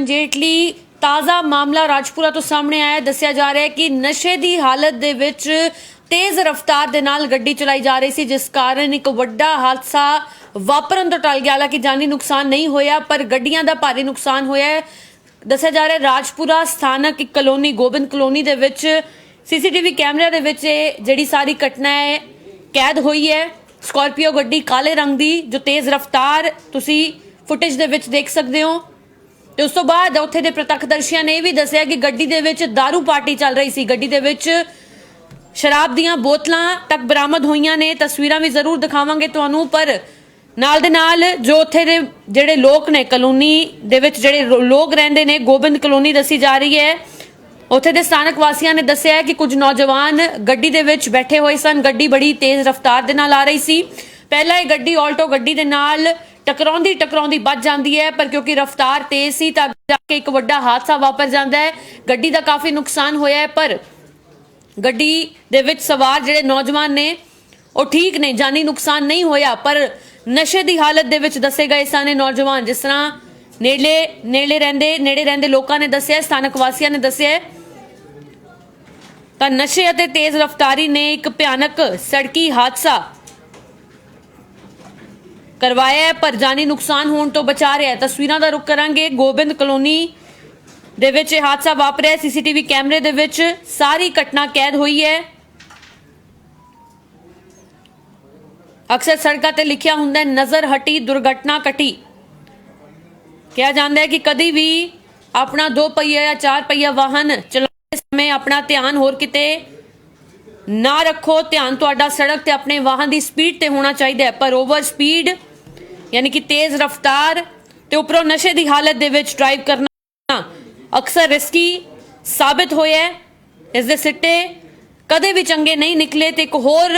ਅਰੁਣ ਜੇਟਲੀ, ਤਾਜ਼ਾ ਮਾਮਲਾ ਰਾਜਪੁਰਾ ਤੋਂ ਸਾਹਮਣੇ ਆਇਆ ਦੱਸਿਆ ਜਾ ਰਿਹਾ ਹੈ ਕਿ ਨਸ਼ੇ ਦੀ ਹਾਲਤ ਦੇ ਵਿੱਚ ਤੇਜ਼ ਰਫ਼ਤਾਰ ਦੇ ਨਾਲ ਗੱਡੀ ਚਲਾਈ ਜਾ ਰਹੀ ਸੀ, ਜਿਸ ਕਾਰਨ ਇੱਕ ਵੱਡਾ ਹਾਦਸਾ ਵਾਪਰਨ ਤੋਂ ਟਲ ਗਿਆ। ਹਾਲਾਂਕਿ ਜਾਨੀ ਨੁਕਸਾਨ ਨਹੀਂ ਹੋਇਆ, ਪਰ ਗੱਡੀਆਂ ਦਾ ਭਾਰੀ ਨੁਕਸਾਨ ਹੋਇਆ ਹੈ। ਦੱਸਿਆ ਜਾ ਰਿਹਾ ਰਾਜਪੁਰਾ ਸਥਾਨਕ ਇੱਕ ਕਲੋਨੀ, ਗੋਬਿੰਦ ਕਲੋਨੀ ਦੇ ਵਿੱਚ ਸੀਸੀਟੀਵੀ ਕੈਮਰਿਆਂ ਦੇ ਵਿੱਚ ਇਹ ਜਿਹੜੀ ਸਾਰੀ ਘਟਨਾ ਹੈ, ਕੈਦ ਹੋਈ ਹੈ। ਸਕਾਰਪੀਓ ਗੱਡੀ ਕਾਲੇ ਰੰਗ ਦੀ, ਜੋ ਤੇਜ਼ ਰਫ਼ਤਾਰ ਤੁਸੀਂ ਫੁਟੇਜ ਦੇ ਵਿੱਚ ਦੇਖ ਸਕਦੇ ਹੋ। ਤੇ ਉਸ ਤੋਂ ਬਾਅਦ ਉੱਥੇ ਦੇ ਪ੍ਰਤੱਖਦਰਸ਼ੀਆਂ ਨੇ ਇਹ ਵੀ ਦੱਸਿਆ ਕਿ ਗੱਡੀ ਦੇ ਵਿੱਚ दारू ਪਾਰਟੀ ਚੱਲ ਰਹੀ ਸੀ। ਗੱਡੀ ਦੇ ਵਿੱਚ ਸ਼ਰਾਬ ਦੀਆਂ ਬੋਤਲਾਂ ਤੱਕ ਬਰਾਮਦ ਹੋਈਆਂ ਨੇ। ਤਸਵੀਰਾਂ ਵੀ ਜ਼ਰੂਰ ਦਿਖਾਵਾਂਗੇ ਤੁਹਾਨੂੰ, ਪਰ ਨਾਲ ਦੇ ਨਾਲ ਜੋ ਉੱਥੇ ਦੇ ਜਿਹੜੇ ਲੋਕ ਨੇ, ਕਲੋਨੀ ਦੇ ਵਿੱਚ ਜਿਹੜੇ ਲੋਕ ਰਹਿੰਦੇ ਨੇ, ਗੋਬਿੰਦ ਕਲੋਨੀ ਦੱਸੀ ਜਾ ਰਹੀ ਹੈ। ਉੱਥੇ ਦੇ ਸਥਾਨਕ ਵਾਸੀਆਂ ਨੇ ਦੱਸਿਆ ਹੈ ਕਿ ਕੁਝ ਨੌਜਵਾਨ ਗੱਡੀ ਦੇ ਵਿੱਚ ਬੈਠੇ ਹੋਏ ਸਨ। ਗੱਡੀ ਬੜੀ ਤੇਜ਼ ਰਫ਼ਤਾਰ ਦੇ ਨਾਲ ਆ ਰਹੀ ਸੀ। ਪਹਿਲਾਂ ਇਹ ਗੱਡੀ ਆਲਟੋ ਗੱਡੀ ਦੇ ਨਾਲ ਟਕਰਾਉਂਦੀ ਟਕਰਾਉਂਦੀ ਵੱਜ ਜਾਂਦੀ ਹੈ, ਪਰ ਕਿਉਂਕਿ ਰਫ਼ਤਾਰ ਤੇਜ਼ ਸੀ, ਤਾਂ ਜਾ ਕੇ ਇੱਕ ਵੱਡਾ ਹਾਦਸਾ ਵਾਪਰ ਜਾਂਦਾ ਹੈ। ਗੱਡੀ ਦਾ ਕਾਫੀ ਨੁਕਸਾਨ ਹੋਇਆ ਹੈ, ਪਰ ਗੱਡੀ ਦੇ ਵਿੱਚ ਸਵਾਰ ਜਿਹੜੇ ਨੌਜਵਾਨ ਨੇ, ਉਹ ਠੀਕ ਨੇ, ਜਾਨੀ ਨੁਕਸਾਨ ਨਹੀਂ ਹੋਇਆ, ਪਰ ਨਸ਼ੇ ਦੀ ਹਾਲਤ ਦੇ ਵਿੱਚ ਦੱਸੇ ਗਏ ਸਨ ਨੌਜਵਾਨ। ਜਿਸ ਤਰ੍ਹਾਂ ਨੇੜੇ ਨੇੜੇ ਰਹਿੰਦੇ ਨੇੜੇ ਰਹਿੰਦੇ ਲੋਕਾਂ ਨੇ ਦੱਸਿਆ, ਸਥਾਨਕ ਵਾਸੀਆਂ ਨੇ ਦੱਸਿਆ ਤਾਂ ਨਸ਼ੇ ਅਤੇ ਤੇਜ਼ ਰਫ਼ਤਾਰੀ ਨੇ ਇੱਕ ਭਿਆਨਕ ਸੜਕੀ ਹਾਦਸਾ ਕਰਵਾਇਆ ਹੈ, ਪਰ ਜਾਨੀ ਨੁਕਸਾਨ ਹੋਣ ਤੋਂ ਬਚਾ ਰਿਹਾ ਹੈ। ਤਸਵੀਰਾਂ ਦਾ ਰੁਕ ਕਰਾਂਗੇ। ਗੋਬਿੰਦ ਕਲੋਨੀ ਦੇ ਵਿੱਚ ਇਹ ਹਾਦਸਾ ਵਾਪਰਿਆ। ਸੀਸੀਟੀਵੀ ਕੈਮਰੇ ਦੇ ਵਿੱਚ ਸਾਰੀ ਘਟਨਾ ਕੈਦ ਹੋਈ ਹੈ। ਅਕਸਰ ਸੜਕਾਂ ਤੇ ਲਿਖਿਆ ਹੁੰਦਾ ਨਜ਼ਰ ਹਟੀ, ਦੁਰਘਟਨਾ ਘਟੀ। ਕਿਹਾ ਜਾਂਦਾ ਹੈ ਕਿ ਕਦੀ ਵੀ ਆਪਣਾ ਦੋ ਪਹੀਆ ਜਾਂ ਚਾਰ ਪਹੀਆ ਵਾਹਨ ਚਲਾਉਂਦੇ ਸਮੇਂ ਆਪਣਾ ਧਿਆਨ ਹੋਰ ਕਿਤੇ ਨਾ ਰੱਖੋ। ਧਿਆਨ ਤੁਹਾਡਾ ਸੜਕ ਤੇ ਆਪਣੇ ਵਾਹਨ ਦੀ ਸਪੀਡ ਤੇ ਹੋਣਾ ਚਾਹੀਦਾ ਹੈ, ਪਰ ਓਵਰ ਸਪੀਡ ਯਾਨੀ ਕਿ ਤੇਜ਼ ਰਫ਼ਤਾਰ ਤੇ ਉੱਪਰੋਂ ਨਸ਼ੇ ਦੀ ਹਾਲਤ ਦੇ ਵਿੱਚ ਡਰਾਈਵ ਕਰਨਾ ਅਕਸਰ ਰਿਸਕੀ ਸਾਬਿਤ ਹੋਇਆ ਹੈ। ਇਸ ਦੇ ਸਿੱਟੇ ਕਦੇ ਵੀ ਚੰਗੇ ਨਹੀਂ ਨਿਕਲੇ ਤੇ ਇੱਕ ਹੋਰ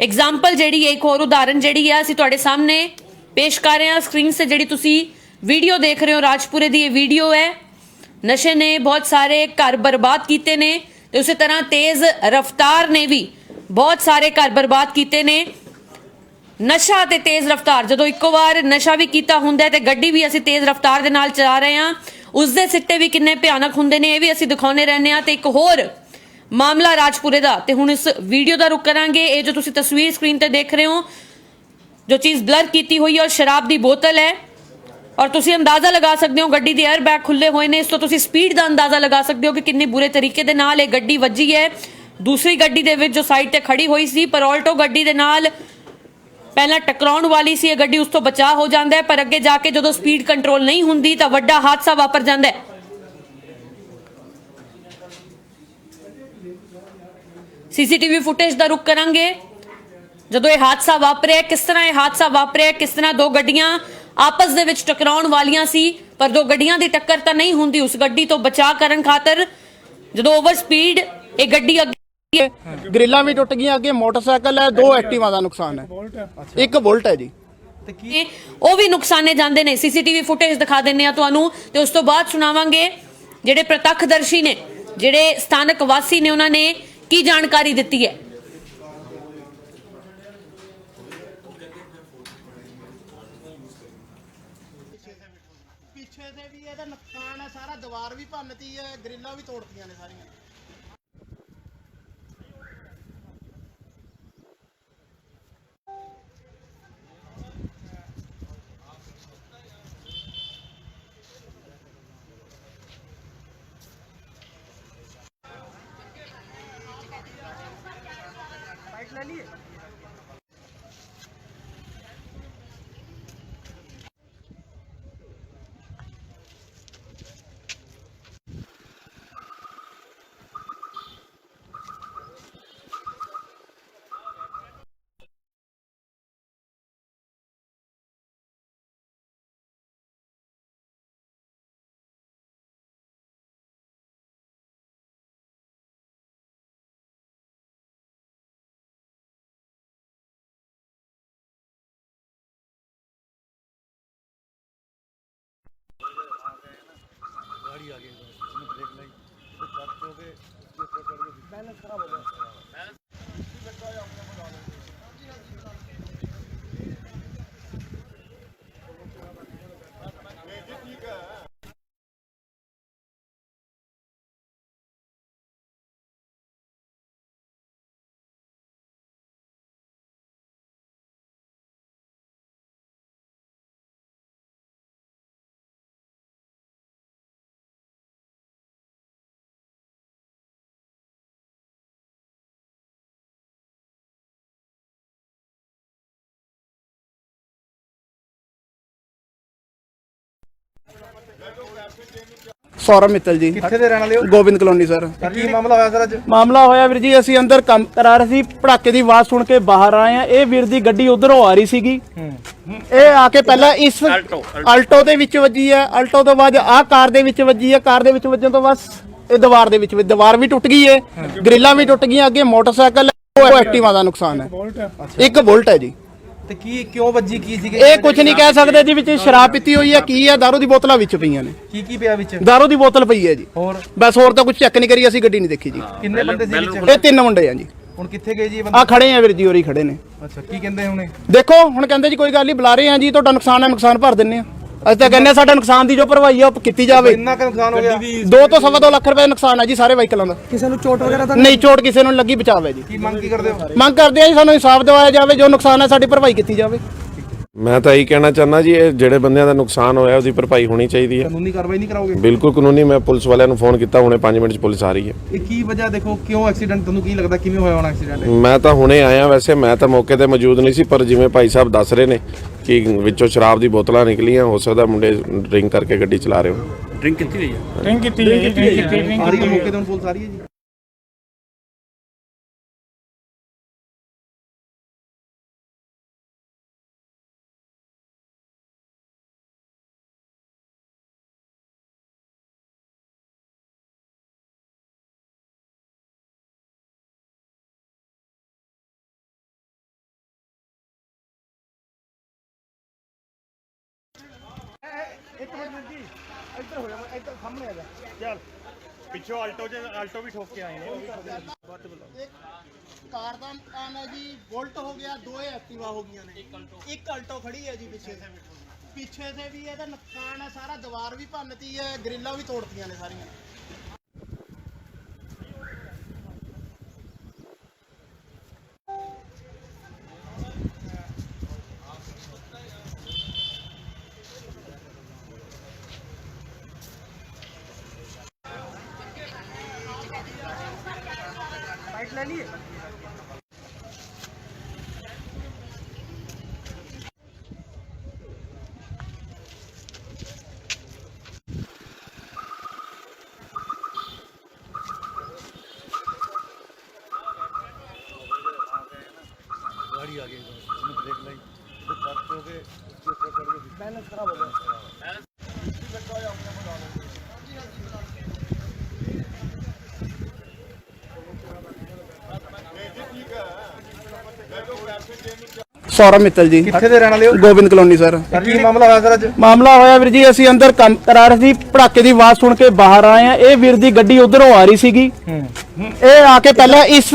ਐਗਜ਼ਾਮਪਲ ਜਿਹੜੀ ਹੈ, ਇੱਕ ਹੋਰ ਉਦਾਹਰਨ ਜਿਹੜੀ ਹੈ, ਅਸੀਂ ਤੁਹਾਡੇ ਸਾਹਮਣੇ ਪੇਸ਼ ਕਰ ਰਹੇ ਹਾਂ। ਸਕਰੀਨ ਤੇ ਜਿਹੜੀ ਤੁਸੀਂ ਵੀਡੀਓ ਦੇਖ ਰਹੇ ਹੋ, ਰਾਜਪੁਰੇ ਦੀ ਇਹ ਵੀਡੀਓ ਹੈ। ਨਸ਼ੇ ਨੇ ਬਹੁਤ ਸਾਰੇ ਘਰ ਬਰਬਾਦ ਕੀਤੇ ਨੇ ਤੇ ਉਸੇ ਤਰ੍ਹਾਂ ਤੇਜ਼ ਰਫ਼ਤਾਰ ਨੇ ਵੀ ਬਹੁਤ ਸਾਰੇ ਘਰ ਬਰਬਾਦ ਕੀਤੇ ਨੇ। ਨਸ਼ਾ ਤੇ ਤੇਜ਼ ਰਫ਼ਤਾਰ, ਜਦੋਂ ਇੱਕੋ ਵਾਰ ਨਸ਼ਾ ਵੀ ਕੀਤਾ ਹੁੰਦਾ ਤੇ ਗੱਡੀ ਵੀ ਅਸੀਂ ਤੇਜ਼ ਰਫ਼ਤਾਰ ਦੇ ਨਾਲ ਚਲਾ ਰਹੇ ਹਾਂ ਉਸ ਦੇ ਸਿੱਟੇ ਵੀ ਕਿੰਨੇ ਭਿਆਨਕ ਹੁੰਦੇ ਨੇ, ਇਹ ਵੀ ਅਸੀਂ ਦਿਖਾਉਣੇ ਰਹਿੰਦੇ ਹਾਂ ਤੇ ਇੱਕ ਹੋਰ ਮਾਮਲਾ ਰਾਜਪੁਰੇ ਦਾ, ਤੇ ਹੁਣ ਇਸ ਵੀਡੀਓ ਦਾ ਰੁਕ ਕਰਾਂਗੇ, ਇਹ ਜੋ ਤੁਸੀਂ ਤਸਵੀਰ ਸਕਰੀਨ ਤੇ ਦੇਖ ਰਹੇ ਹੋ, ਜੋ ਚੀਜ਼ ਬਲਰ ਕੀਤੀ ਹੋਈ ਹੈ ਔਰ ਸ਼ਰਾਬ ਦੀ ਬੋਤਲ ਹੈ, ਔਰ ਤੁਸੀਂ ਅੰਦਾਜ਼ਾ ਲਗਾ ਸਕਦੇ ਹੋ ਗੱਡੀ ਦੇ 에ਅਰ ਬੈਗ ਖੁੱਲੇ ਹੋਏ ਨੇ, ਇਸ ਤੋਂ ਤੁਸੀਂ ਸਪੀਡ ਦਾ ਅੰਦਾਜ਼ਾ ਲਗਾ ਸਕਦੇ ਹੋ ਕਿ ਕਿੰਨੀ ਬੁਰੇ ਤਰੀਕੇ ਦੇ ਨਾਲ ਇਹ ਗੱਡੀ ਵੱਜੀ ਹੈ। ਦੂਸਰੀ ਗੱਡੀ ਦੇ ਵਿੱਚ ਜੋ ਸਾਈਡ ਤੇ ਖੜੀ ਹੋਈ ਸੀ, ਪਰ ਆਲਟੋ ਗੱਡੀ ਦੇ ਨਾਲ ਪਹਿਲਾਂ ਟਕਰਾਉਣ ਵਾਲੀ ਸੀ ਇਹ ਗੱਡੀ, ਉਸ ਤੋਂ ਬਚਾ ਹੋ ਜਾਂਦਾ ਹੈ, ਪਰ ਅੱਗੇ ਜਾ ਕੇ ਜਦੋਂ ਸਪੀਡ ਕੰਟਰੋਲ ਨਹੀਂ ਹੁੰਦੀ ਤਾਂ ਵੱਡਾ ਹਾਦਸਾ ਵਾਪਰ ਜਾਂਦਾ ਹੈ। ਸੀਸੀਟੀਵੀ ਫੁਟੇਜ ਦਾ ਰੁਕ ਕਰਾਂਗੇ। ਜਦੋਂ ਇਹ ਹਾਦਸਾ ਵਾਪਰਿਆ ਕਿਸ ਤਰ੍ਹਾਂ ਇਹ ਹਾਦਸਾ ਵਾਪਰਿਆ ਕਿਸ ਤਰ੍ਹਾਂ ਦੋ ਗੱਡੀਆਂ ਆਪਸ ਦੇ ਵਿੱਚ ਟਕਰਾਉਣ ਵਾਲੀਆਂ ਸੀ, ਪਰ ਦੋ ਗੱਡੀਆਂ ਦੀ ਟੱਕਰ ਤਾਂ ਨਹੀਂ ਹੁੰਦੀ, ਉਸ ਗੱਡੀ ਤੋਂ ਬਚਾਅ ਕਰਨ ਖਾਤਰ ਜਦੋਂ ਓਵਰ ਸਪੀਡ ਇਹ ਗੱਡੀ ਅੱਗੇ ਗ੍ਰਿਲਾਂ ਵੀ ਟੁੱਟ ਗਈਆਂ ਅੱਗੇ ਮੋਟਰਸਾਈਕਲ ਹੈ ਦੋ ਐਕਟਿਵਾ ਦਾ ਨੁਕਸਾਨ ਹੈ। ਇੱਕ ਬੁਲਟ ਹੈ ਜੀ। ਨੇ, ਉਹ ਵੀ ਨੁਕਸਾਨੇ ਜਾਂਦੇ ਨੇ। ਸੀਸੀਟੀਵੀ ਫੁਟੇਜ ਦਿਖਾ ਦਿੰਨੇ ਆ ਤੁਹਾਨੂੰ ਤੇ ਉਸ ਤੋਂ ਬਾਅਦ ਸੁਣਾਵਾਂਗੇ ਜਿਹੜੇ ਪ੍ਰਤੱਖਦਰਸ਼ੀ ਨੇ ਜਿਹੜੇ ਸਥਾਨਕ ਵਾਸੀ ਨੇ ਉਹਨਾਂ ਨੇ ਕੀ ਜਾਣਕਾਰੀ ਦਿੱਤੀ ਹੈ। ਪਿੱਛੇ ਤੇ ਵੀ ਇਹਦਾ ਨੁਕਸਾਨ ਹੈ ਸਾਰਾ ਦੀਵਾਰ ਵੀ ਭੰਨਤੀ ਹੈ ਗ੍ਰਿਲਾਂ ਵੀ ਤੋੜਤੀਆਂ ਨੇ ਸਾਰੀਆਂ। लगे उसमें ब्रेक नहीं तो कट हो गए बैलेंस खराब हो गया ਸੌਰਵ ਮਿੱਤਲ ਜੀ। ਕਿੱਥੇ ਦੇ ਰਹਿਣ ਵਾਲੇ ਹੋ? Gobind colony sir. ਕੀ ਮਾਮਲਾ ਹੋਇਆ ਸਰ ਅੱਜ? ਮਾਮਲਾ ਹੋਇਆ ਵੀਰ ਜੀ ਅਸੀਂ ਅੰਦਰ ਕੰਮ ਕਰਾ ਰਹੇ ਸੀ ਪੜਾਕੇ ਦੀ ਆਵਾਜ਼ ਸੁਣ ਕੇ ਬਾਹਰ ਆਏ ਆ ਇਹ ਵੀਰ ਦੀ ਗੱਡੀ ਉਧਰੋਂ ਆ ਰਹੀ ਸੀਗੀ। ਇਹ ਆ ਕੇ ਪਹਿਲਾਂ ਇਸ ਅਲਟੋ ਦੇ ਵਿੱਚ ਵੱਜੀ ਹੈ। ਅਲਟੋ ਤੋਂ ਬਾਅਦ ਆਹ ਕਾਰ ਦੇ ਵਿੱਚ ਵੱਜੀ ਹੈ। ਕਾਰ ਦੇ ਵਿੱਚ ਵੱਜਣ ਤੋਂ ਬਸ ਇਹ ਦੀਵਾਰ ਦੇ ਵਿੱਚ। ਦੀਵਾਰ ਵੀ ਟੁੱਟ ਗਈ ਹੈ। ਗ੍ਰਿਲਾਂ ਵੀ ਟੁੱਟ ਗਈਆਂ। ਅੱਗੇ ਮੋਟਰਸਾਈਕਲ ਉਹ ਐਕਟਿਵਾ ਦਾ ਨੁਕਸਾਨ ਹੈ। ਇੱਕ ਬੁਲਟ ਹੈ ਜੀ। ਤੇ ਕੀ ਕਿਉਂ ਵੱਜੀ ਕੀ ਸੀਗੇ? ਇਹ ਕੁਝ ਨਹੀਂ ਕਹਿ ਸਕਦੇ ਜੀ ਵਿੱਚ ਸ਼ਰਾਬ ਪੀਤੀ ਹੋਈ ਹੈ ਕੀ ਹੈ ਦਾਰੂ ਦੀ ਬੋਤਲਾਂ ਵਿੱਚ ਪਈਆਂ ਨੇ। ਕੀ ਕੀ ਪਿਆ ਵਿੱਚ? ਦਾਰੂ ਦੀ ਬੋਤਲ ਪਈ ਹੈ ਜੀ। ਹੋਰ? ਬਸ ਹੋਰ ਤਾਂ ਕੁਝ ਚੈੱਕ ਨਹੀਂ ਕਰੀ ਅਸੀਂ ਗੱਡੀ ਨਹੀਂ ਦੇਖੀ ਜੀ। ਕਿੰਨੇ ਬੰਦੇ ਸੀ ਵਿੱਚ? ਇਹ ਤਿੰਨ ਮੁੰਡੇ ਆ ਜੀ। ਹੁਣ ਕਿੱਥੇ ਗਏ ਜੀ ਇਹ ਬੰਦੇ? ਆ ਖੜੇ ਆ ਵੀਰ ਜੀ ਹੋਰੀ ਖੜੇ ਨੇ। ਅੱਛਾ ਕੀ ਕਹਿੰਦੇ ਹੁਣੇ? ਦੇਖੋ ਹੁਣ ਕਹਿੰਦੇ ਜੀ ਕੋਈ ਗੱਲ ਨਹੀਂ ਬੁਲਾ ਰਹੇ ਆ ਜੀ ਤੁਹਾਡਾ ਨੁਕਸਾਨ ਹੈ ਨੁਕਸਾਨ ਭਰ ਦਿੰਨੇ ਆ। ਅਸੀਂ ਤਾਂ ਕਹਿੰਦੇ ਆ ਸਾਡਾ ਨੁਕਸਾਨ ਦੀ ਜੋ ਭਰਵਾਈ ਆ ਉਹ ਕੀਤੀ ਜਾਵੇ। ਇੰਨਾ ਕੁ ਨੁਕਸਾਨ ਹੋ ਗਿਆ। ਦੋ ਤੋਂ ਸਵਾ ਦੋ ਲੱਖ ਰੁਪਏ ਦਾ ਨੁਕਸਾਨ ਹੈ ਜੀ ਸਾਰੇ ਵਾਹੀਕਲਾਂ ਦਾ। ਕਿਸੇ ਨੂੰ ਚੋਟ ਵਗੈਰਾ ਤਾਂ ਨਹੀਂ? ਚੋਟ ਕਿਸੇ ਨੂੰ ਲੱਗੀ ਬਚਾਵ ਜੀ। ਕੀ ਮੰਗ ਕੀ ਕਰਦੇ ਹੋ? ਮੰਗ ਕਰਦੇ ਆ ਜੀ ਸਾਨੂੰ ਇਨਸਾਫ ਦਿਵਾਇਆ ਜਾਵੇ ਜੋ ਨੁਕਸਾਨ ਹੈ ਸਾਡੀ ਭਰਵਾਈ ਕੀਤੀ ਜਾਵੇ। ਮੈਂ ਤਾਂ ਇਹੀ ਕਹਿਣਾ ਚਾਹੁੰਦਾ ਜੀ ਇਹ ਜਿਹੜੇ ਬੰਦਿਆਂ ਦਾ ਨੁਕਸਾਨ ਹੋਇਆ ਉਹਦੀ ਭਰਪਾਈ ਹੋਣੀ ਚਾਹੀਦੀ ਹੈ। ਕਾਨੂੰਨੀ ਕਾਰਵਾਈ ਨਹੀਂ ਕਰਾਓਗੇ? ਬਿਲਕੁਲ ਕਾਨੂੰਨੀ ਮੈਂ ਪੁਲਿਸ ਵਾਲਿਆਂ ਨੂੰ ਫੋਨ ਕੀਤਾ ਹੁਣੇ 5 ਮਿੰਟ 'ਚ ਪੁਲਿਸ ਆ ਰਹੀ ਹੈ। ਇਹ ਕੀ ਵਜ੍ਹਾ ਦੇਖੋ ਕਿਉਂ ਐਕਸੀਡੈਂਟ ਤੁਹਾਨੂੰ ਕੀ ਲੱਗਦਾ ਕਿਵੇਂ ਹੋਇਆ ਹੋਣਾ ਐਕਸੀਡੈਂਟ ਮੈਂ ਤਾਂ ਹੁਣੇ ਆਇਆ ਵੈਸੇ ਮੈਂ ਤਾਂ ਮੌਕੇ ਤੇ ਮੌਜੂਦ ਨਹੀਂ ਸੀ ਪਰ ਜਿਵੇਂ ਭਾਈ ਸਾਹਿਬ ਦੱਸ ਰਹੇ ਨੇ ਕਿ ਵਿੱਚੋਂ ਸ਼ਰਾਬ ਦੀ ਬੋਤਲਾਂ ਨਿਕਲੀਆਂ ਹੋ ਸਕਦਾ ਮੁੰਡੇ ਡਰਿੰਕ ਕਰਕੇ ਗੱਡੀ ਚਲਾ ਰਹੇ ਹੋ। ਆ ਰਹੀ ਹੈ ਮੌਕੇ ਤੇ ਹੁਣ ਪੁਲਿਸ ਆ ਰਹੀ ਹੈ ਜੀ। ਪਿੱਛੋਂ ਆਲਟੋ ਚ ਆਲਟੋ ਵੀ ਠੋਕ ਕੇ ਆਏ ਨੇ। ਕਾਰ ਦਾ ਨੁਕਸਾਨ ਹੈ ਜੀ ਬੁਲਟ ਹੋ ਗਿਆ ਦੋ ਐਕਟਿਵਾ ਹੋ ਗਈਆਂ ਨੇ। ਇੱਕ ਅਲਟੋ ਖੜੀ ਹੈ ਜੀ ਪਿੱਛੇ। ਸੇ ਪਿੱਛੇ ਸੇ ਵੀ ਇਹਦਾ ਨੁਕਸਾਨ ਹੈ ਸਾਰਾ ਦੀਵਾਰ ਵੀ ਭੰਨਤੀ ਹੈ ਗ੍ਰਿਲਾਂ ਵੀ ਤੋੜਤੀਆਂ ਨੇ ਸਾਰੀਆਂ। ਸੌਰਵ ਮਿੱਤਲ ਜੀ। ਕਿੱਥੇ ਦੇ ਰਹਿਣ ਵਾਲੇ ਹੋ? Gobind colony sir. ਕੀ ਮਾਮਲਾ ਹੋਇਆ ਸਰ ਅੱਜ? ਮਾਮਲਾ ਹੋਇਆ ਵੀਰ ਜੀ ਅਸੀਂ ਅੰਦਰ ਕੰਮ ਕਰਾ ਰਹੇ ਸੀ ਪੜਾਕੇ ਦੀ ਆਵਾਜ਼ ਸੁਣ ਕੇ ਬਾਹਰ ਆਏ ਆ ਇਹ ਵੀਰ ਦੀ ਗੱਡੀ ਉਧਰੋਂ ਆ ਰਹੀ ਸੀਗੀ। ਇਹ ਆ ਕੇ ਪਹਿਲਾਂ ਇਸ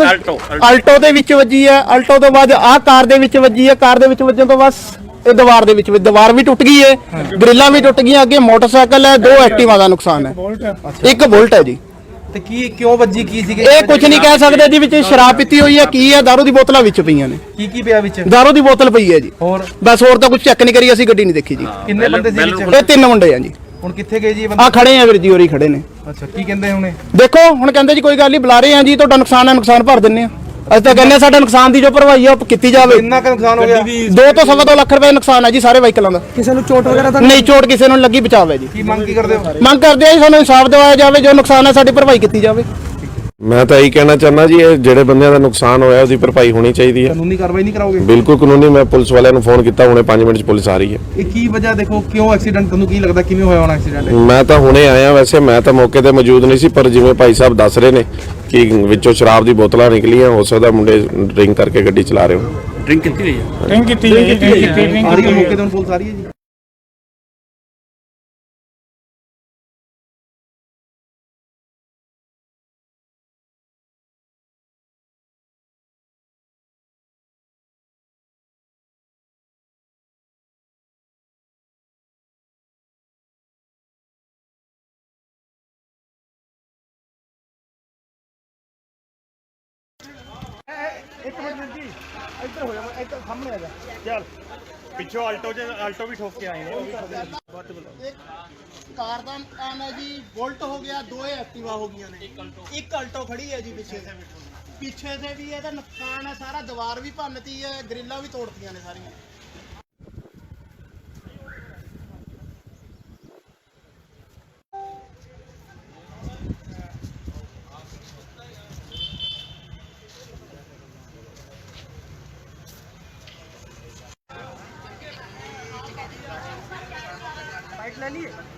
ਅਲਟੋ ਦੇ ਵਿੱਚ ਵੱਜੀ ਹੈ। ਅਲਟੋ ਤੋਂ ਬਾਅਦ ਆਹ ਕਾਰ ਦੇ ਵਿੱਚ ਵੱਜੀ ਹੈ। ਕਾਰ ਦੇ ਵਿੱਚ ਵੱਜਣ ਤੋਂ ਬਸ ਇਹ ਦੀਵਾਰ ਦੇ ਵਿੱਚ। ਦੀਵਾਰ ਵੀ ਟੁੱਟ ਗਈ ਹੈ। ਗ੍ਰਿਲਾਂ ਵੀ ਟੁੱਟ ਗਈਆਂ। ਅੱਗੇ ਮੋਟਰਸਾਈਕਲ ਹੈ। ਦੋ ਐਕਟਿਵਾ ਦਾ ਨੁਕਸਾਨ ਹੈ। ਇੱਕ ਬੁਲਟ ਹੈ ਜੀ। ਤੇ ਕੀ ਕਿਉਂ ਵੱਜੀ ਕੀ ਸੀਗੇ? ਇਹ ਕੁਝ ਨਹੀਂ ਕਹਿ ਸਕਦੇ ਜੀ ਵਿੱਚ ਸ਼ਰਾਬ ਪੀਤੀ ਹੋਈ ਹੈ ਕੀ ਹੈ ਦਾਰੂ ਦੀ ਬੋਤਲਾਂ ਵਿੱਚ ਪਈਆਂ ਨੇ। ਕੀ ਕੀ ਪਿਆ ਵਿੱਚ? ਦਾਰੂ ਦੀ ਬੋਤਲ ਪਈ ਹੈ ਜੀ। ਹੋਰ? ਬਸ ਹੋਰ ਤਾਂ ਕੁਝ ਚੈੱਕ ਨਹੀਂ ਕਰੀ ਅਸੀਂ ਗੱਡੀ ਨਹੀਂ ਦੇਖੀ ਜੀ। ਕਿੰਨੇ ਬੰਦੇ ਸੀ ਵਿੱਚ? ਇਹ ਤਿੰਨ ਮੁੰਡੇ ਆ ਜੀ। ਹੁਣ ਕਿੱਥੇ ਗਏ ਜੀ ਇਹ ਬੰਦੇ? ਆ ਖੜੇ ਆ ਵੀਰ ਜੀ ਹੋਰੀ ਖੜੇ ਨੇ। ਅੱਛਾ ਕੀ ਕਹਿੰਦੇ ਹੁਣੇ? ਦੇਖੋ ਹੁਣ ਕਹਿੰਦੇ ਜੀ ਕੋਈ ਗੱਲ ਨਹੀਂ ਬੁਲਾ ਰਹੇ ਆ ਜੀ ਤੁਹਾਡਾ ਨੁਕਸਾਨ ਹੈ ਨੁਕਸਾਨ ਭਰ ਦਿੰਨੇ ਆ। ਅਸੀਂ ਤਾਂ ਕਹਿੰਦੇ ਆ ਸਾਡਾ ਨੁਕਸਾਨ ਦੀ ਜੋ ਭਰਵਾਈ ਆ ਉਹ ਕੀਤੀ ਜਾਵੇ। ਇੰਨਾ ਕੁ ਨੁਕਸਾਨ ਹੋ ਗਿਆ? ਦੋ ਤੋਂ ਸਵਾ ਦੋ ਲੱਖ ਰੁਪਏ ਦਾ ਨੁਕਸਾਨ ਹੈ ਜੀ ਸਾਰੇ ਵਾਹੀਕਲਾਂ ਦਾ। ਕਿਸੇ ਨੂੰ ਚੋਟ ਵਗੈਰਾ ਤਾਂ ਨਹੀਂ ਚੋਟ ਕਿਸੇ ਨੂੰ ਲੱਗੀ ਬਚਾਵ ਜੀ। ਕੀ ਮੰਗ ਕੀ ਕਰਦੇ ਹੋ? ਮੰਗ ਕਰਦੇ ਆ ਜੀ ਸਾਨੂੰ ਇਨਸਾਫ ਦਿਵਾਇਆ ਜਾਵੇ ਜੋ ਨੁਕਸਾਨ ਹੈ ਸਾਡੀ ਭਰਵਾਈ ਕੀਤੀ ਜਾਵੇ। ਮੈਂ ਤਾਂ ਇਹੀ ਕਹਿਣਾ ਚਾਹੁੰਦਾ ਜੀ ਇਹ ਜਿਹੜੇ ਬੰਦਿਆਂ ਦਾ ਨੁਕਸਾਨ ਹੋਇਆ ਉਹਦੀ ਭਰਪਾਈ ਹੋਣੀ ਚਾਹੀਦੀ ਹੈ। ਕਾਨੂੰਨੀ ਕਾਰਵਾਈ ਨਹੀਂ ਕਰਾਓਗੇ? ਬਿਲਕੁਲ ਕਾਨੂੰਨੀ ਮੈਂ ਪੁਲਿਸ ਵਾਲਿਆਂ ਨੂੰ ਫੋਨ ਕੀਤਾ ਹੁਣੇ 5 ਮਿੰਟ 'ਚ ਪੁਲਿਸ ਆ ਰਹੀ ਹੈ। ਇਹ ਕੀ ਵਜ੍ਹਾ ਦੇਖੋ ਕਿਉਂ ਐਕਸੀਡੈਂਟ ਤੁਹਾਨੂੰ ਕੀ ਲੱਗਦਾ ਕਿਵੇਂ ਹੋਇਆ ਹੋਣਾ ਐਕਸੀਡੈਂਟ ਮੈਂ ਤਾਂ ਹੁਣੇ ਆਇਆ ਵੈਸੇ ਮੈਂ ਤਾਂ ਮੌਕੇ ਤੇ ਮੌਜੂਦ ਨਹੀਂ ਸੀ ਪਰ ਜਿਵੇਂ ਭਾਈ ਸਾਹਿਬ ਦੱਸ ਰਹੇ ਨੇ ਕਿ ਵਿੱਚੋਂ ਸ਼ਰਾਬ ਦੀ ਬੋਤਲਾਂ ਨਿਕਲੀਆਂ ਹੋ ਸਕਦਾ ਮੁੰਡੇ ਡਰਿੰਕ ਕਰਕੇ ਗੱਡੀ ਚਲਾ ਰਹੇ ਹੋ। ਆ ਰਹੀ ਹੈ ਮੌਕੇ ਤੇ ਹੁਣ ਪੁਲਿਸ ਆ ਰਹੀ ਹੈ ਜੀ। ਚੱਲ ਪਿੱਛੋਂ ਆਲਟੋ ਚ ਆਲਟੋ ਵੀ ਠੋਕ ਕੇ ਆਏ ਨੇ। ਕਾਰ ਦਾ ਨੁਕਸਾਨ ਹੈ ਜੀ ਬੁਲਟ ਹੋ ਗਿਆ ਦੋ ਐਕਟਿਵਾ ਹੋ ਗਈਆਂ ਨੇ। ਇੱਕ ਅਲਟੋ ਖੜੀ ਹੈ ਜੀ ਪਿੱਛੇ। ਸੇ ਪਿੱਛੇ ਸੇ ਵੀ ਇਹਦਾ ਨੁਕਸਾਨ ਹੈ ਸਾਰਾ ਦੀਵਾਰ ਵੀ ਭੰਨਤੀ ਹੈ ਗ੍ਰਿਲਾਂ ਵੀ ਤੋੜਤੀਆਂ ਨੇ ਸਾਰੀਆਂ। 力。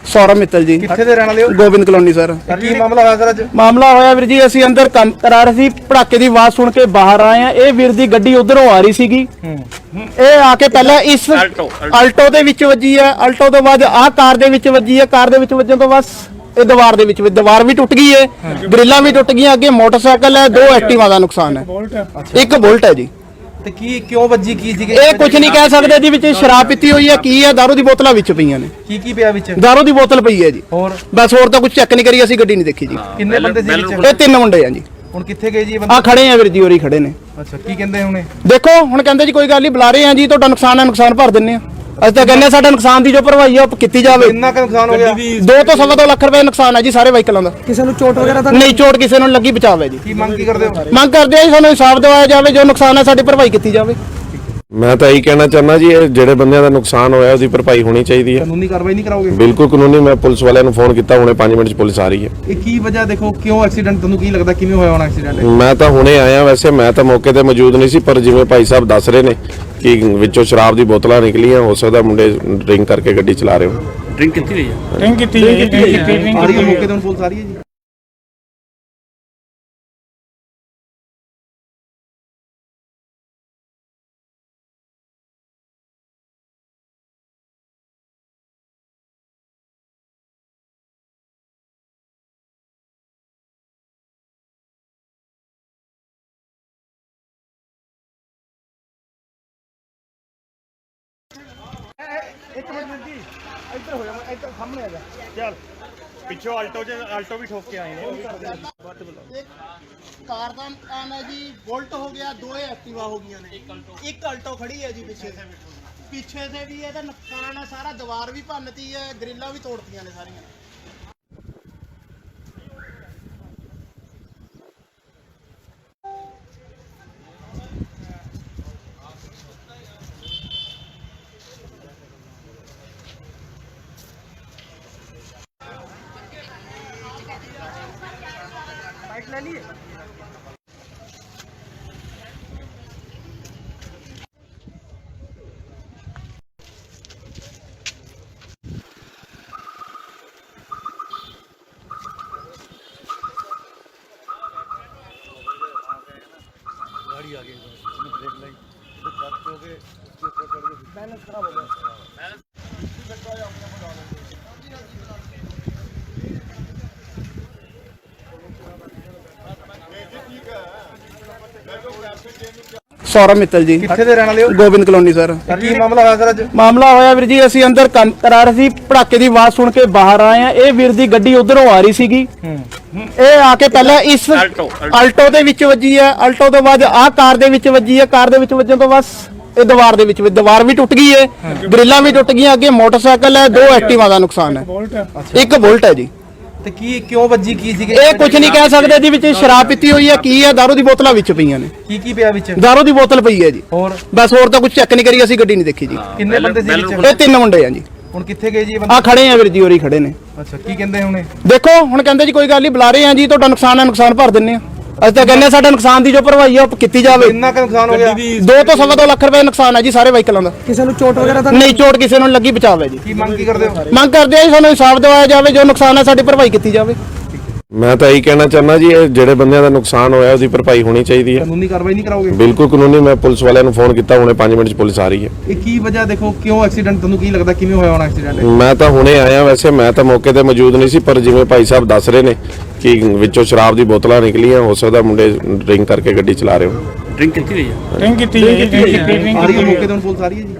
ਸੌਰਵ ਮਿੱਤਲ ਜੀ। ਕਿੱਥੇ ਦੇ ਰਹਿਣ ਵਾਲੇ ਹੋ? Gobind colony sir. ਕੀ ਮਾਮਲਾ ਹੋਇਆ ਸਰ ਅੱਜ? ਮਾਮਲਾ ਹੋਇਆ ਵੀਰ ਜੀ ਅਸੀਂ ਅੰਦਰ ਕੰਮ ਕਰਾ ਰਹੇ ਸੀ ਪੜਾਕੇ ਦੀ ਆਵਾਜ਼ ਸੁਣ ਕੇ ਬਾਹਰ ਆਏ ਆ ਇਹ ਵੀਰ ਦੀ ਗੱਡੀ ਉਧਰੋਂ ਆ ਰਹੀ ਸੀਗੀ। ਇਹ ਆ ਕੇ ਪਹਿਲਾਂ ਇਸ ਅਲਟੋ ਦੇ ਵਿੱਚ ਵੱਜੀ ਹੈ। ਅਲਟੋ ਤੋਂ ਬਾਅਦ ਆਹ ਕਾਰ ਦੇ ਵਿੱਚ ਵੱਜੀ ਹੈ। ਕਾਰ ਦੇ ਵਿੱਚ ਵੱਜਣ ਤੋਂ ਬਸ ਇਹ ਦੀਵਾਰ ਦੇ ਵਿੱਚ। ਦੀਵਾਰ ਵੀ ਟੁੱਟ ਗਈ ਹੈ। ਗ੍ਰਿਲਾਂ ਵੀ ਟੁੱਟ ਗਈਆਂ। ਅੱਗੇ ਮੋਟਰਸਾਈਕਲ ਹੈ। ਦੋ ਐਕਟਿਵਾ ਦਾ ਨੁਕਸਾਨ ਹੈ। ਇੱਕ ਬੁਲਟ ਹੈ ਜੀ। ਤੇ ਕੀ ਕਿਉਂ ਵੱਜੀ ਕੀ ਸੀਗੇ? ਇਹ ਕੁਝ ਨਹੀਂ ਕਹਿ ਸਕਦੇ ਜੀ ਵਿੱਚ ਸ਼ਰਾਬ ਪੀਤੀ ਹੋਈ ਹੈ ਕੀ ਹੈ ਦਾਰੂ ਦੀ ਬੋਤਲਾਂ ਵਿੱਚ ਪਈਆਂ ਨੇ। ਕੀ ਕੀ ਪਿਆ ਵਿੱਚ? ਦਾਰੂ ਦੀ ਬੋਤਲ ਪਈ ਹੈ ਜੀ। ਹੋਰ? ਬਸ ਹੋਰ ਤਾਂ ਕੁਝ ਚੈੱਕ ਨਹੀਂ ਕਰੀ ਅਸੀਂ ਗੱਡੀ ਨਹੀਂ ਦੇਖੀ ਜੀ। ਕਿੰਨੇ ਬੰਦੇ ਸੀ ਵਿੱਚ? ਇਹ ਤਿੰਨ ਮੁੰਡੇ ਆ ਜੀ। ਹੁਣ ਕਿੱਥੇ ਗਏ ਜੀ ਇਹ ਆ ਬੰਦੇ ਖੜੇ ਆ ਵੀਰ ਜੀ ਹੋਰੀ ਖੜੇ ਨੇ। ਅੱਛਾ ਕੀ ਕਹਿੰਦੇ ਹੁਣੇ? ਦੇਖੋ ਹੁਣ ਕਹਿੰਦੇ ਜੀ ਕੋਈ ਗੱਲ ਨਹੀਂ ਬੁਲਾ ਰਹੇ ਆ ਜੀ ਤੁਹਾਡਾ ਨੁਕਸਾਨ ਹੈ ਨੁਕਸਾਨ ਭਰ ਦਿੰਨੇ ਆ। ਅਸੀਂ ਤਾਂ ਕਹਿੰਦੇ ਹਾਂ ਸਾਡਾ ਨੁਕਸਾਨ ਦੀ ਜੋ ਭਰਵਾਈ ਆ ਉਹ ਕੀਤੀ ਜਾਵੇ। ਕਿੰਨਾ ਕੁ ਨੁਕਸਾਨ ਹੋ ਗਿਆ? ਦੋ ਤੋਂ ਸਵਾ ਦੋ ਲੱਖ ਰੁਪਏ ਨੁਕਸਾਨ ਹੈ ਜੀ ਸਾਰੇ ਵਾਹੀਕਲਾਂ ਦਾ। ਕਿਸੇ ਨੂੰ ਚੋਟ ਵਗੈਰਾ ਤਾਂ ਨਹੀਂ ਚੋਟ ਕਿਸੇ ਨੂੰ ਲੱਗੀ ਬਚਾਵ ਜੀ। ਕੀ ਮੰਗ ਕੀ ਕਰਦੇ ਹੋ? ਮੰਗ ਕਰਦੇ ਆ ਜੀ ਸਾਨੂੰ ਇਨਸਾਫ ਦਿਵਾਇਆ ਜਾਵੇ ਜੋ ਨੁਕਸਾਨ ਹੈ ਸਾਡੀ ਭਰਵਾਈ ਕੀਤੀ ਜਾਵੇ। ਮੈਂ ਤਾਂ ਇਹੀ ਕਹਿਣਾ ਚਾਹੁੰਦਾ ਜੀ ਇਹ ਜਿਹੜੇ ਬੰਦਿਆਂ ਦਾ ਨੁਕਸਾਨ ਹੋਇਆ ਉਹਦੀ ਭਰਪਾਈ ਹੋਣੀ ਚਾਹੀਦੀ ਹੈ। ਕਾਨੂੰਨੀ ਕਾਰਵਾਈ ਨਹੀਂ ਕਰਾਓਗੇ? ਬਿਲਕੁਲ ਕਾਨੂੰਨੀ ਮੈਂ ਪੁਲਿਸ ਵਾਲਿਆਂ ਨੂੰ ਫੋਨ ਕੀਤਾ ਹੁਣੇ 5 ਮਿੰਟ 'ਚ ਪੁਲਿਸ ਆ ਰਹੀ ਹੈ। ਇਹ ਕੀ ਵਜ੍ਹਾ ਦੇਖੋ ਕਿਉਂ ਐਕਸੀਡੈਂਟ ਤੁਹਾਨੂੰ ਕੀ ਲੱਗਦਾ ਕਿਵੇਂ ਹੋਇਆ ਹੋਣਾ ਐਕਸੀਡੈਂਟ ਮੈਂ ਤਾਂ ਹੁਣੇ ਆਇਆ ਵੈਸੇ ਮੈਂ ਤਾਂ ਮੌਕੇ ਤੇ ਮੌਜੂਦ ਨਹੀਂ ਸੀ ਪਰ ਜਿਵੇਂ ਭਾਈ ਸਾਹਿਬ ਦੱਸ ਰਹੇ ਨੇ ਕਿ ਵਿੱਚੋਂ ਸ਼ਰਾਬ ਦੀ ਬੋਤਲਾਂ ਨਿਕਲੀਆਂ ਹੋ ਸਕਦਾ ਮੁੰਡੇ ਡਰਿੰਕ ਕਰਕੇ ਗੱਡੀ ਚਲਾ ਰਹੇ ਹੋ? ਡਰਿੰਕ ਕੀਤੀ ਹੈ ਜੀ ਡਰਿੰਕ ਕੀਤੀ ਆ ਰਹੀ ਹੈ ਡਰਿੰਕ ਮੌਕੇ ਤੇ ਹੁਣ ਪੁਲਿਸ ਆ ਰਹੀ ਹੈ ਜੀ। ਚੱਲ ਪਿੱਛੋਂ ਆਲਟੋ 'ਚ ਆਲਟੋ ਵੀ ਠੋਕ ਕੇ ਆਏ ਨੇ। ਕਾਰ ਦਾ ਨੁਕਸਾਨ ਹੈ ਜੀ ਬੁਲਟ ਹੋ ਗਿਆ ਦੋ ਐਕਟਿਵਾ ਹੋ ਗਈਆਂ ਨੇ। ਇੱਕ ਅਲਟੋ ਖੜੀ ਹੈ ਜੀ ਪਿੱਛੇ। ਸੇ ਪਿੱਛੇ ਸੇ ਵੀ ਇਹਦਾ ਨੁਕਸਾਨ ਹੈ ਸਾਰਾ ਦੀਵਾਰ ਵੀ ਭੰਨਤੀ ਹੈ ਗ੍ਰਿਲਾਂ ਵੀ ਤੋੜਤੀਆਂ ਨੇ ਸਾਰੀਆਂ। ਸੌਰਵ ਮਿੱਤਲ ਜੀ। ਕਿੱਥੇ ਦੇ ਰਹਿਣ ਵਾਲੇ ਹੋ? Gobind colony sir. ਕੀ ਮਾਮਲਾ ਹੋਇਆ ਸਰ ਅੱਜ? ਮਾਮਲਾ ਹੋਇਆ ਵੀਰ ਜੀ ਅਸੀਂ ਅੰਦਰ ਕੰਮ ਕਰਾ ਰਹੇ ਸੀ ਪੜਾਕੇ ਦੀ ਆਵਾਜ਼ ਸੁਣ ਕੇ ਬਾਹਰ ਆਏ ਆ ਇਹ ਵੀਰ ਦੀ ਗੱਡੀ ਉਧਰੋਂ ਆ ਰਹੀ ਸੀਗੀ। ਇਹ ਆ ਕੇ ਪਹਿਲਾਂ ਇਸ ਅਲਟੋ ਦੇ ਵਿੱਚ ਵੱਜੀ ਹੈ। ਅਲਟੋ ਤੋਂ ਬਾਅਦ ਆਹ ਕਾਰ ਦੇ ਵਿੱਚ ਵੱਜੀ ਹੈ। ਕਾਰ ਦੇ ਵਿੱਚ ਵੱਜਣ ਤੋਂ ਬਸ ਇਹ ਦੀਵਾਰ ਦੇ ਵਿੱਚ। ਦੀਵਾਰ ਵੀ ਟੁੱਟ ਗਈ ਹੈ। ਗ੍ਰਿਲਾਂ ਵੀ ਟੁੱਟ ਗਈਆਂ। ਅੱਗੇ ਮੋਟਰਸਾਈਕਲ ਹੈ। ਦੋ ਐਕਟਿਵਾ ਦਾ ਨੁਕਸਾਨ ਹੈ। ਇੱਕ ਬੁਲਟ ਹੈ ਜੀ। ਤੇ ਕੀ ਕਿਉਂ ਵੱਜੀ ਕੀ ਸੀਗੇ? ਇਹ ਕੁਝ ਨਹੀਂ ਕਹਿ ਸਕਦੇ ਜੀ ਵਿੱਚ ਸ਼ਰਾਬ ਪੀਤੀ ਹੋਈ ਹੈ ਕੀ ਹੈ ਦਾਰੂ ਦੀ ਬੋਤਲਾਂ ਵਿੱਚ ਪਈਆਂ ਨੇ। ਕੀ ਕੀ ਪਿਆ ਵਿੱਚ? ਦਾਰੂ ਦੀ ਬੋਤਲ ਪਈ ਹੈ ਜੀ। ਹੋਰ? ਬਸ ਹੋਰ ਤਾਂ ਕੁਝ ਚੈੱਕ ਨਹੀਂ ਕਰੀ ਅਸੀਂ ਗੱਡੀ ਨਹੀਂ ਦੇਖੀ ਜੀ। ਕਿੰਨੇ ਬੰਦੇ ਸੀ ਵਿੱਚ? ਇਹ ਤਿੰਨ ਮੁੰਡੇ ਆ ਜੀ। ਹੁਣ ਕਿੱਥੇ ਗਏ ਜੀ ਇਹ ਬੰਦੇ? ਆ ਖੜੇ ਆ ਵੀਰ ਜੀ ਹੋਰੀ ਖੜੇ ਨੇ। ਅੱਛਾ ਕੀ ਕਹਿੰਦੇ ਹੁਣੇ? ਦੇਖੋ ਹੁਣ ਕਹਿੰਦੇ ਜੀ ਕੋਈ ਗੱਲ ਨਹੀਂ ਬੁਲਾ ਰਹੇ ਆ ਜੀ ਤੁਹਾਡਾ ਨੁਕਸਾਨ ਹੈ ਨੁਕਸਾਨ ਭਰ ਦਿੰਨੇ ਆ। ਅਸੀਂ ਤਾਂ ਕਹਿੰਦੇ ਹਾਂ ਸਾਡਾ ਨੁਕਸਾਨ ਦੀ ਜੋ ਭਰਵਾਈ ਆ ਉਹ ਕੀਤੀ ਜਾਵੇ। ਕਿੰਨਾ ਕੁ ਨੁਕਸਾਨ ਹੋ ਗਿਆ? ਦੋ ਤੋਂ ਸਵਾ ਦੋ ਲੱਖ ਰੁਪਏ ਨੁਕਸਾਨ ਹੈ ਜੀ ਸਾਰੇ ਵਾਹੀਕਲਾਂ ਦਾ। ਕਿਸੇ ਨੂੰ ਚੋਟ ਵਗੈਰਾ ਤਾਂ ਨਹੀਂ ਚੋਟ ਕਿਸੇ ਨੂੰ ਲੱਗੀ ਬਚਾਵ ਜੀ। ਕੀ ਮੰਗ ਕੀ ਕਰਦੇ ਹੋ? ਮੰਗ ਕਰਦੇ ਆ ਜੀ ਸਾਨੂੰ ਇਨਸਾਫ ਦਿਵਾਇਆ ਜਾਵੇ ਜੋ ਨੁਕਸਾਨ ਹੈ ਸਾਡੀ ਭਰਵਾਈ ਕੀਤੀ ਜਾਵੇ। ਮੈਂ ਤਾਂ ਇਹੀ ਕਹਿਣਾ ਚਾਹੁੰਦਾ ਜੀ ਇਹ ਜਿਹੜੇ ਬੰਦਿਆਂ ਦਾ ਨੁਕਸਾਨ ਹੋਇਆ ਉਹਦੀ ਭਰਪਾਈ ਹੋਣੀ ਚਾਹੀਦੀ ਹੈ। ਕਾਨੂੰਨੀ ਕਾਰਵਾਈ ਨਹੀਂ ਕਰਾਓਗੇ? ਬਿਲਕੁਲ ਕਾਨੂੰਨੀ ਮੈਂ ਪੁਲਿਸ ਵਾਲਿਆਂ ਨੂੰ ਫੋਨ ਕੀਤਾ ਹੁਣੇ 5 ਮਿੰਟ 'ਚ ਪੁਲਿਸ ਆ ਰਹੀ ਹੈ। ਇਹ ਕੀ ਵਜ੍ਹਾ ਦੇਖੋ ਕਿਉਂ ਐਕਸੀਡੈਂਟ ਤੁਹਾਨੂੰ ਕੀ ਲੱਗਦਾ ਕਿਵੇਂ ਹੋਇਆ ਹੋਣਾ ਐਕਸੀਡੈਂਟ ਮੈਂ ਤਾਂ ਹੁਣੇ ਆਇਆ ਵੈਸੇ ਮੈਂ ਤਾਂ ਮੌਕੇ ਤੇ ਮੌਜੂਦ ਨਹੀਂ ਸੀ ਪਰ ਜਿਵੇਂ ਭਾਈ ਸਾਹਿਬ ਦੱਸ ਰਹੇ ਨੇ ਕਿ ਵਿੱਚੋਂ ਸ਼ਰਾਬ ਦੀ ਬੋਤਲਾਂ ਨਿਕਲੀਆਂ ਹੋ ਸਕਦਾ ਮੁੰਡੇ ਡਰਿੰਕ ਕਰਕੇ ਗੱਡੀ ਚਲਾ ਰਹੇ ਹੋ ਡਰਿੰਕ ਕੀਤੀ ਹੈ? ਜੀ ਡਰਿੰਕ ਕੀਤੀ ਹੈ। ਡਰਿੰਕ ਆ ਰਹੀ ਹੈ ਮੌਕੇ ਤੇ ਹੁਣ ਪੁਲਿਸ ਆ ਰਹੀ ਹੈ ਜੀ।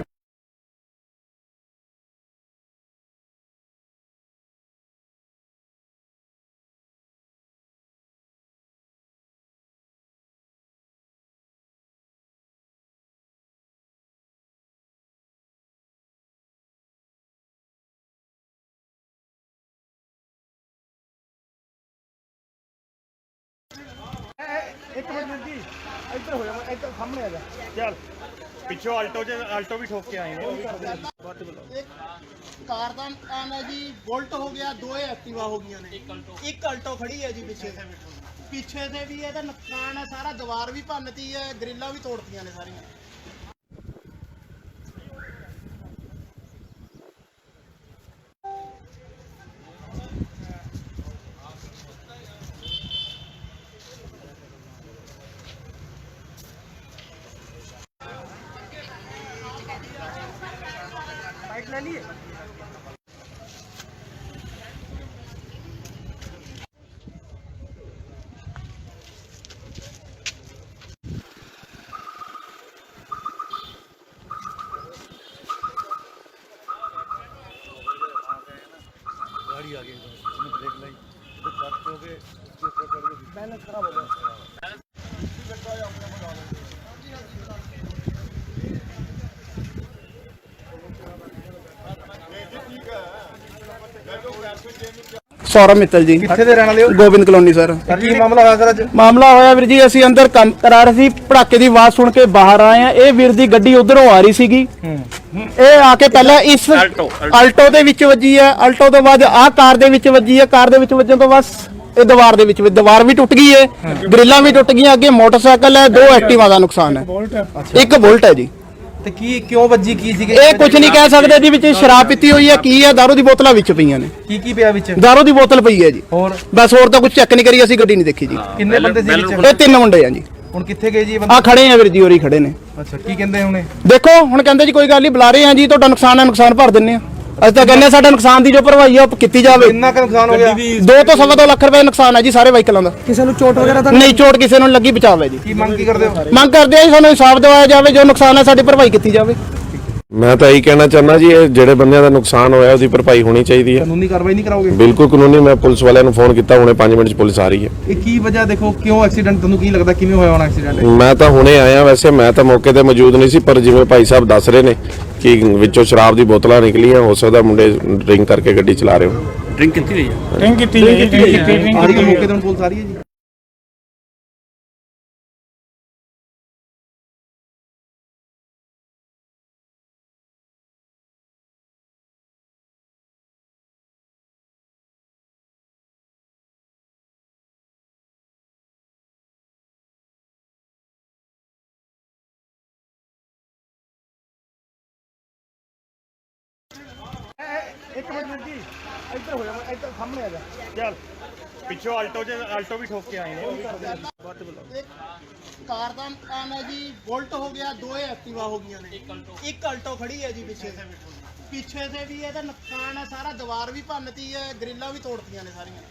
ਇੱਕ ਮਿੰਟ ਵੀਰ ਜੀ ਇੱਧਰ ਹੋ ਜਾ ਇੱਧਰ ਸਾਹਮਣੇ ਆ ਜਾ। ਚੱਲ ਪਿੱਛੋਂ ਆਲਟੋ 'ਚ ਆਲਟੋ ਵੀ ਠੋਕ ਕੇ ਆਏ ਨੇ। ਉਹ ਵੀ ਇੱਕ ਕਾਰ ਦਾ ਨੁਕਸਾਨ ਹੈ ਜੀ ਬੁਲਟ ਹੋ ਗਿਆ ਦੋ ਐਕਟਿਵਾ ਹੋ ਗਈਆਂ ਨੇ। ਇੱਕ ਅਲਟੋ ਖੜੀ ਹੈ ਜੀ ਪਿੱਛੇ। ਪਿੱਛੇ ਤੇ ਵੀ ਇਹਦਾ ਨੁਕਸਾਨ ਹੈ ਸਾਰਾ ਦੀਵਾਰ ਵੀ ਭੰਨਤੀ ਹੈ ਗ੍ਰਿਲਾਂ ਵੀ ਤੋੜਤੀਆਂ ਨੇ ਸਾਰੀਆਂ। 卖力 ਸੌਰਵ ਮਿੱਤਲ ਜੀ। ਕਿੱਥੇ ਦੇ ਰਹਿਣ ਵਾਲੇ ਹੋ? Gobind colony sir. ਕੀ ਮਾਮਲਾ ਹੋਇਆ ਸਰ ਅੱਜ? ਮਾਮਲਾ ਹੋਇਆ ਵੀਰ ਜੀ ਅਸੀਂ ਅੰਦਰ ਕੰਮ ਕਰਾ ਰਹੇ ਸੀ ਪੜਾਕੇ ਦੀ ਆਵਾਜ਼ ਸੁਣ ਕੇ ਬਾਹਰ ਆਏ ਆ ਇਹ ਵੀਰ ਦੀ ਗੱਡੀ ਉਧਰੋਂ ਆ ਰਹੀ ਸੀਗੀ। ਇਹ ਆ ਕੇ ਪਹਿਲਾਂ ਇਸ ਅਲਟੋ ਦੇ ਵਿੱਚ ਵੱਜੀ ਹੈ। ਅਲਟੋ ਤੋਂ ਬਾਅਦ ਆਹ ਕਾਰ ਦੇ ਵਿੱਚ ਵੱਜੀ ਹੈ। ਕਾਰ ਦੇ ਵਿੱਚ ਵੱਜਣ ਤੋਂ ਬਸ ਇਹ ਦੀਵਾਰ ਦੇ ਵਿੱਚ ਦੀਵਾਰ ਵੀ ਟੁੱਟ ਗਈ ਹੈ। ਗ੍ਰਿਲਾਂ ਵੀ ਟੁੱਟ ਗਈਆਂ। ਅੱਗੇ ਮੋਟਰਸਾਈਕਲ ਹੈ ਦੋ ਐਕਟਿਵਾ ਦਾ ਨੁਕਸਾਨ ਹੈ। ਇੱਕ ਬੁਲਟ ਹੈ ਜੀ। ਤੇ ਕੀ ਕਿਉਂ ਵੱਜੀ ਕੀ ਸੀਗੇ? ਇਹ ਕੁਝ ਨਹੀਂ ਕਹਿ ਸਕਦੇ ਜੀ ਵਿੱਚ ਸ਼ਰਾਬ ਪੀਤੀ ਹੋਈ ਹੈ ਕੀ ਹੈ ਦਾਰੂ ਦੀ ਬੋਤਲਾਂ ਵਿੱਚ ਪਈਆਂ ਨੇ। ਕੀ ਕੀ ਪਿਆ ਵਿੱਚ? ਦਾਰੂ ਦੀ ਬੋਤਲ ਪਈ ਹੈ ਜੀ। ਹੋਰ? ਬਸ ਹੋਰ ਤਾਂ ਕੁਝ ਚੈੱਕ ਨਹੀਂ ਕਰੀ ਅਸੀਂ ਗੱਡੀ ਨਹੀਂ ਦੇਖੀ ਜੀ। ਕਿੰਨੇ ਬੰਦੇ ਸੀ ਵਿੱਚ? ਇਹ ਤਿੰਨ ਮੁੰਡੇ ਆ ਜੀ। ਹੁਣ ਕਿੱਥੇ ਗਏ ਜੀ ਬੰਦੇ? ਆ ਖੜੇ ਆ ਵੀਰ ਜੀ ਹੋਰੀ ਖੜੇ ਨੇ। ਅੱਛਾ ਕੀ ਕਹਿੰਦੇ ਹੁਣੇ? ਦੇਖੋ ਹੁਣ ਕਹਿੰਦੇ ਜੀ ਕੋਈ ਗੱਲ ਨਹੀਂ ਬੁਲਾ ਰਹੇ ਆ ਜੀ ਤੁਹਾਡਾ ਨੁਕਸਾਨ ਹੈ ਨੁਕਸਾਨ ਭਰ ਦਿੰਨੇ ਆ। ਅਸੀਂ ਤਾਂ ਕਹਿੰਦੇ ਹਾਂ ਸਾਡਾ ਨੁਕਸਾਨ ਦੀ ਜੋ ਭਰਵਾਈ ਆ ਉਹ ਕੀਤੀ ਜਾਵੇ। ਕਿੰਨਾ ਕੁ ਨੁਕਸਾਨ ਹੋ ਗਿਆ? ਦੋ ਤੋਂ ਸਵਾ ਦੋ ਲੱਖ ਰੁਪਏ ਦਾ ਨੁਕਸਾਨ ਹੈ ਜੀ ਸਾਰੇ ਵਾਹੀਕਲਾਂ ਦਾ। ਕਿਸੇ ਨੂੰ ਚੋਟ ਵਗੈਰਾ ਤਾਂ ਨਹੀਂ ਚੋਟ ਕਿਸੇ ਨੂੰ ਲੱਗੀ ਬਚਾਵ ਜੀ। ਕੀ ਮੰਗ ਕੀ ਕਰਦੇ ਹੋ? ਮੰਗ ਕਰਦੇ ਆ ਜੀ ਸਾਨੂੰ ਇਨਸਾਫ ਦਿਵਾਇਆ ਜਾਵੇ ਜੋ ਨੁਕਸਾਨ ਹੈ ਸਾਡੀ ਭਰਵਾਈ ਕੀਤੀ ਜਾਵੇ। ਮੈਂ ਤਾਂ ਇਹੀ ਕਹਿਣਾ ਚਾਹੁੰਦਾ ਜੀ ਇਹ ਜਿਹੜੇ ਬੰਦਿਆਂ ਦਾ ਨੁਕਸਾਨ ਹੋਇਆ ਉਹਦੀ ਭਰਪਾਈ ਹੋਣੀ ਚਾਹੀਦੀ ਹੈ। ਕਾਨੂੰਨੀ ਕਾਰਵਾਈ ਨਹੀਂ ਕਰਾਓਗੇ? ਬਿਲਕੁਲ ਕਾਨੂੰਨੀ ਮੈਂ ਪੁਲਿਸ ਵਾਲਿਆਂ ਨੂੰ ਫੋਨ ਕੀਤਾ ਹੁਣੇ 5 ਮਿੰਟ 'ਚ ਪੁਲਿਸ ਆ ਰਹੀ ਹੈ। ਇਹ ਕੀ ਵਜ੍ਹਾ ਦੇਖੋ ਕਿਉਂ ਐਕਸੀਡੈਂਟ ਤੁਹਾਨੂੰ ਕੀ ਲੱਗਦਾ ਕਿਵੇਂ ਹੋਇਆ ਹੋਣਾ ਐਕਸੀਡੈਂਟ ਮੈਂ ਤਾਂ ਹੁਣੇ ਆਇਆ ਵੈਸੇ ਮੈਂ ਤਾਂ ਮੌਕੇ ਤੇ ਮੌਜੂਦ ਨਹੀਂ ਸੀ ਪਰ ਜਿਵੇਂ ਭਾਈ ਸਾਹਿਬ ਦੱਸ ਰਹੇ ਨੇ ਕਿ ਵਿੱਚੋਂ ਸ਼ਰਾਬ ਦੀ ਬੋਤਲਾਂ ਨਿਕਲੀਆਂ ਹੋ ਸਕਦਾ ਮੁੰਡੇ ਡਰਿੰਕ ਕਰਕੇ ਗੱਡੀ ਚਲਾ ਰਹੇ ਹੋ ਡਰਿੰਕ ਕੀਤੀ ਹੈ? ਜੀ ਡਰਿੰਕ ਕੀਤੀ ਡਰਿੰਕ ਰਹੀ ਹੈ। ਕੀਤੀ ਮੌਕੇ ਤੇ ਪੁਲਿਸ ਆ ਰਹੀ ਹੈ ਜੀ। ਇੱਕ ਮਿੰਟ ਵੀਰ ਜੀ ਇੱਧਰ ਹੋ ਜਾ ਇੱਧਰ ਸਾਹਮਣੇ ਆ ਜਾ। ਚੱਲ ਪਿੱਛੋਂ ਆਲਟੋ 'ਚ ਆਲਟੋ ਵੀ ਠੋਕ ਕੇ ਆਏ ਨੇ। ਵੀ ਇੱਕ ਕਾਰ ਦਾ ਨੁਕਸਾਨ ਹੈ ਜੀ ਬੁਲਟ ਹੋ ਗਿਆ ਦੋ ਐਕਟਿਵਾ ਹੋ ਗਈਆਂ ਨੇ। ਇੱਕ ਅਲਟੋ ਖੜੀ ਹੈ ਜੀ ਪਿੱਛੇ। ਪਿੱਛੇ ਤੇ ਵੀ ਇਹਦਾ ਨੁਕਸਾਨ ਹੈ ਸਾਰਾ ਦੀਵਾਰ ਵੀ ਭੰਨਤੀ ਹੈ ਗ੍ਰਿਲਾਂ ਵੀ ਤੋੜਤੀਆਂ ਨੇ ਸਾਰੀਆਂ।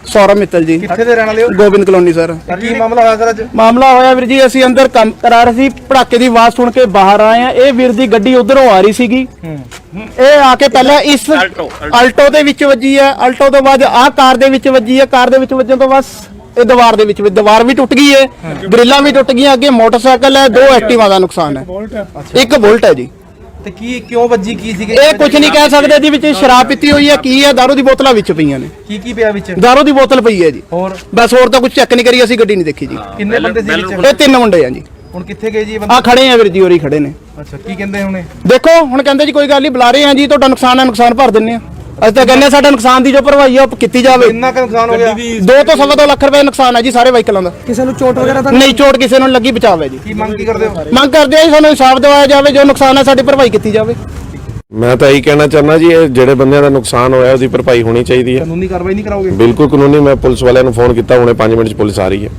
ਸੌਰਵ ਮਿੱਤਲ ਜੀ। ਕਿੱਥੇ ਦੇ ਰਹਿਣ ਵਾਲੇ ਹੋ? Gobind colony sir. ਕੀ ਮਾਮਲਾ ਹੋਇਆ ਸਰ ਅੱਜ? ਮਾਮਲਾ ਹੋਇਆ ਵੀਰ ਜੀ ਅਸੀਂ ਅੰਦਰ ਕੰਮ ਕਰਾ ਰਹੇ ਸੀ ਪੜਾਕੇ ਦੀ ਆਵਾਜ਼ ਸੁਣ ਕੇ ਬਾਹਰ ਆਏ ਆ ਇਹ ਵੀਰ ਦੀ ਗੱਡੀ ਉਧਰੋਂ ਆ ਰਹੀ ਸੀਗੀ। ਇਹ ਆ ਕੇ ਪਹਿਲਾਂ ਇਸ ਅਲਟੋ ਦੇ ਵਿੱਚ ਵੱਜੀ ਹੈ। ਅਲਟੋ ਤੋਂ ਬਾਅਦ ਆਹ ਕਾਰ ਦੇ ਵਿੱਚ ਵੱਜੀ ਹੈ। ਕਾਰ ਦੇ ਵਿੱਚ ਵੱਜਣ ਤੋਂ ਬਸ ਇਹ ਦੀਵਾਰ ਦੇ ਵਿੱਚ ਦੀਵਾਰ ਵੀ ਟੁੱਟ ਗਈ ਹੈ। ਗ੍ਰਿਲਾਂ ਵੀ ਟੁੱਟ ਗਈਆਂ। ਅੱਗੇ ਮੋਟਰਸਾਈਕਲ ਹੈ। ਦੋ ਐਕਟਿਵਾ ਦਾ ਨੁਕਸਾਨ ਹੈ। ਇੱਕ ਬੁਲਟ ਹੈ। ਜੀ। ਤੇ ਕੀ ਕਿਉਂ ਵੱਜੀ? ਕੀ ਸੀਗੇ? ਇਹ ਕੁਝ ਨਹੀਂ ਕਹਿ ਸਕਦੇ ਜੀ ਵਿੱਚ ਸ਼ਰਾਬ ਪੀਤੀ ਹੋਈ ਹੈ। ਕੀ ਹੈ? ਦਾਰੂ ਦੀ ਬੋਤਲਾਂ ਵਿੱਚ ਪਈਆਂ ਨੇ। ਕੀ ਕੀ ਪਿਆ ਵਿੱਚ? ਦਾਰੂ ਦੀ ਬੋਤਲ ਪਈ ਹੈ ਜੀ। ਹੋਰ? ਬਸ ਹੋਰ ਤਾਂ ਕੁਝ ਚੈੱਕ ਨਹੀਂ ਕਰੀ। ਅਸੀਂ ਗੱਡੀ ਨਹੀਂ ਦੇਖੀ ਜੀ। ਕਿੰਨੇ ਬੰਦੇ ਸੀ ਵਿੱਚ? ਇਹ ਤਿੰਨ ਮੁੰਡੇ ਆ ਜੀ। ਹੁਣ ਕਿੱਥੇ ਗਏ ਜੀ ਇਹ ਬੰਦੇ? ਆ ਖੜੇ ਆ ਵੀਰ ਜੀ ਹੋਰੀ ਖੜੇ ਨੇ। ਅੱਛਾ ਕੀ ਕਹਿੰਦੇ ਹੁਣੇ? ਦੇਖੋ ਹੁਣ ਕਹਿੰਦੇ ਜੀ ਕੋਈ ਗੱਲ ਨਹੀਂ ਬੁਲਾ ਰਹੇ ਆ ਜੀ ਤੁਹਾਡਾ ਨੁਕਸਾਨ ਹੈ ਨੁਕਸਾਨ ਭਰ ਦਿੰਨੇ ਆ। ਅਸੀਂ ਤਾਂ ਕਹਿੰਦੇ ਹਾਂ ਸਾਡਾ ਨੁਕਸਾਨ ਦੀ ਜੋ ਭਰਵਾਈ ਆ ਉਹ ਕੀਤੀ ਜਾਵੇ। ਕਿੰਨਾ ਕੁ ਨੁਕਸਾਨ ਹੋ ਗਿਆ? ਦੋ ਤੋਂ ਸਵਾ ਦੋ ਲੱਖ ਰੁਪਏ ਦਾ ਨੁਕਸਾਨ ਹੈ ਜੀ ਸਾਰੇ ਵਾਹੀਕਲਾਂ ਦਾ। ਕਿਸੇ ਨੂੰ ਚੋਟ ਵਗੈਰਾ ਤਾਂ ਨਹੀਂ ਚੋਟ ਕਿਸੇ ਨੂੰ ਲੱਗੀ ਬਚਾਵ ਜੀ। ਕੀ ਮੰਗ ਕੀ ਕਰਦੇ ਹੋ? ਮੰਗ ਕਰਦੇ ਆ ਜੀ ਸਾਨੂੰ ਇਨਸਾਫ ਦਿਵਾਇਆ ਜਾਵੇ ਜੋ ਨੁਕਸਾਨ ਹੈ ਸਾਡੀ ਭਰਵਾਈ ਕੀਤੀ ਜਾਵੇ। ਮੈਂ ਤਾਂ ਇਹੀ ਕਹਿਣਾ ਚਾਹੁੰਦਾ ਜੀ ਇਹ ਜਿਹੜੇ ਬੰਦਿਆਂ ਦਾ ਨੁਕਸਾਨ ਹੋਇਆ ਉਹਦੀ ਭਰਪਾਈ ਹੋਣੀ ਚਾਹੀਦੀ ਹੈ। ਕਾਨੂੰਨੀ ਕਾਰਵਾਈ ਨਹੀਂ ਕਰਾਓਗੇ? ਬਿਲਕੁਲ ਕਾਨੂੰਨੀ ਮੈਂ ਪੁਲਿਸ ਵਾਲਿਆਂ ਨੂੰ ਫੋਨ ਕੀਤਾ ਹੁਣੇ 5 ਮਿੰਟ ਚ ਪੁਲਿਸ ਆ ਰਹੀ ਹੈ।